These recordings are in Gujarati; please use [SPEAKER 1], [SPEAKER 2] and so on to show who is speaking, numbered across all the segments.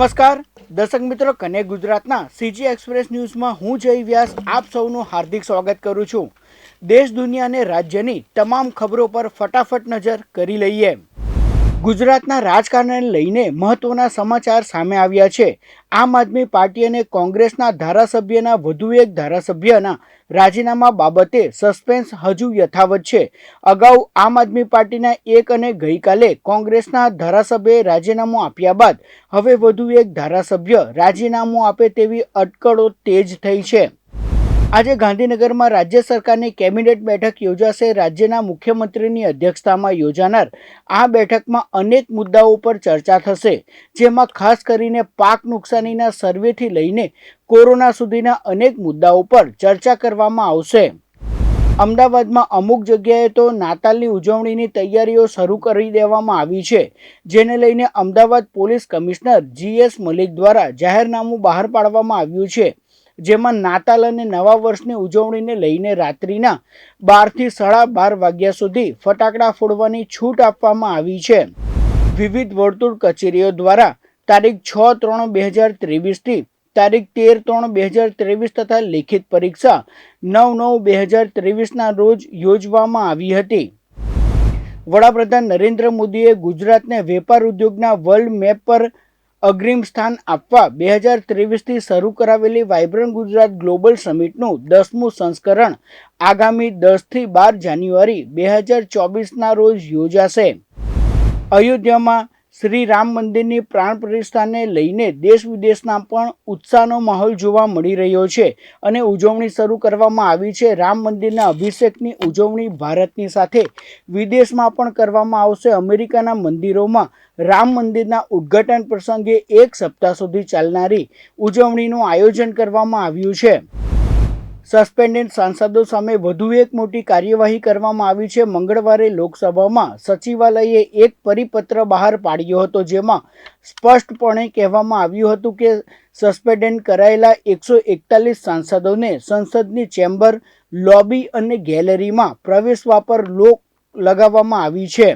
[SPEAKER 1] નમસ્કાર. દર્શક મિત્રો કને ગુજરાતના સીજી એક્સપ્રેસ ન્યૂઝમાં હું જય વ્યાસ આપ સૌનું હાર્દિક સ્વાગત કરું છું. દેશ, દુનિયા અને રાજ્યની તમામ ખબરો પર ફટાફટ નજર કરી લઈએ. ગુજરાતના રાજકારણને લઈને મહત્વના સમાચાર સામે આવ્યા છે. આમ આદમી પાર્ટી અને કોંગ્રેસના ધારાસભ્યના વધુ એક ધારાસભ્યના રાજીનામા બાબતે સસ્પેન્સ હજુ યથાવત છે. અગાઉ આમ આદમી પાર્ટીના એક અને ગઈકાલે કોંગ્રેસના ધારાસભ્યએ રાજીનામું આપ્યા બાદ હવે વધુ એક ધારાસભ્ય રાજીનામું આપે તેવી અટકળો તેજ થઈ છે. આજે ગાંધીનગરમાં રાજ્ય સરકારની કેબિનેટ બેઠક યોજાશે. રાજ્યના મુખ્યમંત્રીની અધ્યક્ષતામાં યોજાનાર આ બેઠકમાં અનેક મુદ્દાઓ પર ચર્ચા થશે, જેમાં ખાસ કરીને પાક નુકસાનીના સર્વેથી લઈને કોરોના સુધીના અનેક મુદ્દાઓ પર ચર્ચા કરવામાં આવશે. અમદાવાદમાં અમુક જગ્યાએ તો નાતાલની ઉજવણીની તૈયારીઓ શરૂ કરી દેવામાં આવી છે, જેને લઈને Ahmedabad police commissioner GS Malik દ્વારા જાહેરનામું બહાર પાડવામાં આવ્યું છે. જેમાં નાતાલ અને નવા વર્ષની ઉજવણીને લઈને રાત્રિના બારથી સાડા બાર વાગ્યા સુધી ફટાકડા ફોડવાની છૂટ આપવામાં આવી છે. વિવિધ વર્તુળ કચેરીઓ દ્વારા તારીખ છ ત્રણ બે હજાર ત્રેવીસથી તારીખ તેર ત્રણ બે હજાર ત્રેવીસ તથા લેખિત પરીક્ષા નવ નવ બે હજાર ત્રેવીસના રોજ યોજવામાં આવી હતી. વડાપ્રધાન નરેન્દ્ર મોદીએ ગુજરાતને વેપાર ઉદ્યોગના વર્લ્ડ મેપ પર અગ્રીમ સ્થાન આપવા બે હજાર ત્રેવીસથી શરૂ કરાવેલી વાઇબ્રન્ટ ગુજરાત ગ્લોબલ સમિટનું દસમું સંસ્કરણ આગામી દસથી બાર જાન્યુઆરી બે હજાર ચોવીસના રોજ યોજાશે. અયોધ્યામાં શ્રી રામ મંદિરની પ્રાણ પ્રતિષ્ઠાને લઈને દેશ વિદેશના પણ ઉત્સાહનો માહોલ જોવા મળી રહ્યો છે અને ઉજવણી શરૂ કરવામાં આવી છે. રામ મંદિરના અભિષેકની ઉજવણી ભારતની સાથે વિદેશમાં પણ કરવામાં આવશે. અમેરિકાના મંદિરોમાં રામ મંદિરના ઉદ્ઘાટન પ્રસંગે એક સપ્તાહ સુધી ચાલનારી ઉજવણીનું આયોજન કરવામાં આવ્યું છે. સસ્પેન્ડેડ સાંસદો સામે વધુ એક મોટી કાર્યવાહી કરવામાં આવી છે. મંગળવારે લોકસભામાં સચિવાલયે એક પરિપત્ર બહાર પાડ્યો હતો, જેમાં સ્પષ્ટપણે કહેવામાં આવ્યું હતું કે સસ્પેન્ડ કરાયેલા એકસો એકતાલીસ સાંસદોને સંસદની ચેમ્બર, લોબી અને ગેલેરીમાં પ્રવેશવા પર લોક લગાવવામાં આવી છે.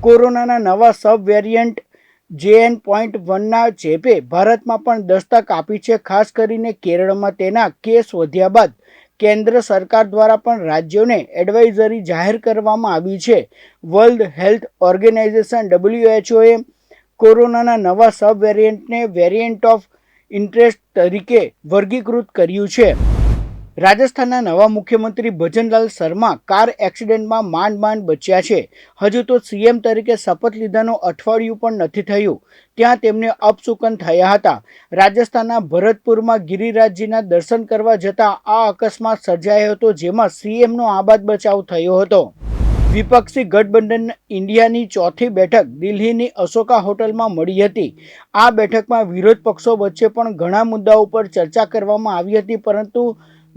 [SPEAKER 1] કોરોનાના નવા સબ વેરિયન્ટ જેએન પોઈન્ટ વનના ચેપે ભારતમાં પણ દસ્તક આપી છે. ખાસ કરીને કેરળમાં તેના કેસ વધ્યા બાદ કેન્દ્ર સરકાર દ્વારા પણ રાજ્યોને એડવાઇઝરી જાહેર કરવામાં આવી છે. વર્લ્ડ હેલ્થ ઓર્ગેનાઇઝેશન ડબલ્યુએચઓએ કોરોનાના નવા સબ વેરિયન્ટને વેરિયન્ટ ઓફ ઇન્ટરેસ્ટ તરીકે વર્ગીકૃત કર્યું છે. રાજસ્થાનના નવા મુખ્યમંત્રી ભજનલાલ શર્મા કાર એક્સિડન્ટમાં માંડ માંડ બચ્યા છે. હજુ તો સીએમ તરીકે શપથ લીધાનું અઠવાડિયું પણ નથી થયું. ત્યાં તેમને અપસુકન થયા હતા. રાજસ્થાનના ભરતપુરમાં ગિરિરાજજીના દર્શન કરવા જતાં આ અકસ્માત સર્જાયો હતો, જેમાં સીએમનો આબાદ બચાવ થયો હતો. વિપક્ષી ગઠબંધન ઇન્ડિયાની ચોથી બેઠક દિલ્હીની અશોકા હોટલમાં મળી હતી. આ બેઠકમાં વિરોધ પક્ષો વચ્ચે પણ ઘણા મુદ્દાઓ પર ચર્ચા કરવામાં આવી હતી, પરંતુ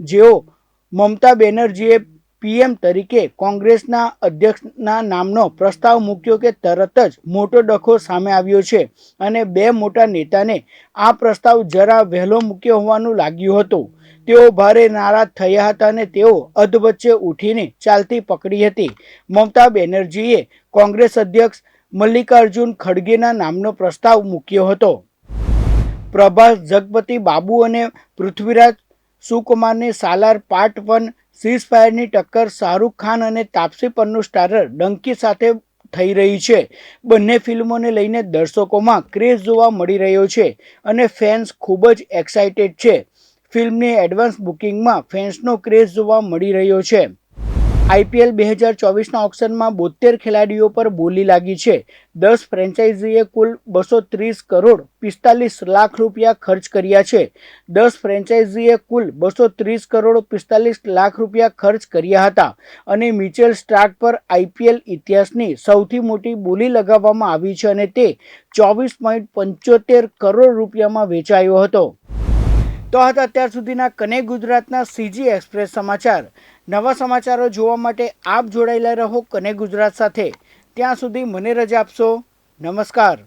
[SPEAKER 1] જેઓ મમતા બેનર્જીએ પીએમ તરીકે કોંગ્રેસના અધ્યક્ષના નામનો પ્રસ્તાવ મૂક્યો કે તરત જ મોટો ડખો સામે આવ્યો છે અને બે મોટા નેતાને આ પ્રસ્તાવ જરા વહેલો મૂક્યો હોવાનું લાગ્યું હતું. તેઓ ભારે નારાજ થયા હતા અને તેઓ અધવચ્ચે ઉઠીને ચાલતી પકડી હતી. મમતા બેનર્જીએ કોંગ્રેસ અધ્યક્ષ મલ્લિકાર્જુન ખડગેના નામનો પ્રસ્તાવ મૂક્યો હતો. પ્રભાસ જગપતિ બાબુ અને પૃથ્વીરાજ સુકુમારની સાલાર પાર્ટ વન સીઝ ફાયરની ટક્કર શાહરૂખ ખાન અને તાપસી પરનું સ્ટારર ડંકી સાથે થઈ રહી છે. બંને ફિલ્મોને લઈને દર્શકોમાં ક્રેઝ જોવા મળી રહ્યો છે અને ફેન્સ ખૂબ જ એક્સાઇટેડ છે. ફિલ્મની એડવાન્સ બુકિંગમાં ફેન્સનો ક્રેઝ જોવા મળી રહ્યો છે. આઈપીએલ બે હજાર ચોવીસના ઓપ્શનમાં બોતેર ખેલાડીઓ પર બોલી લાગી છે. દસ ફ્રેન્ચાઇઝીએ કુલ બસો ત્રીસ કરોડ પિસ્તાલીસ લાખ રૂપિયા ખર્ચ કર્યા છે. દસ ફ્રેન્ચાઇઝીએ કુલ બસો ત્રીસ કરોડ પિસ્તાલીસ લાખ રૂપિયા ખર્ચ કર્યા હતા અને મિચેલ સ્ટાર્ક પર આઈપીએલ ઇતિહાસની સૌથી મોટી બોલી લગાવવામાં આવી છે અને તે ચોવીસ પોઈન્ટ પંચોતેર કરોડ રૂપિયામાં વેચાયો હતો. તો હતા અત્યાર સુધીના કને ગુજરાતના સીજી એક્સપ્રેસ સમાચાર. નવા સમાચારો જોવા માટે આપ જોડાયેલા રહો કને ગુજરાત સાથે. ત્યાં સુધી મને રજા આપશો. નમસ્કાર.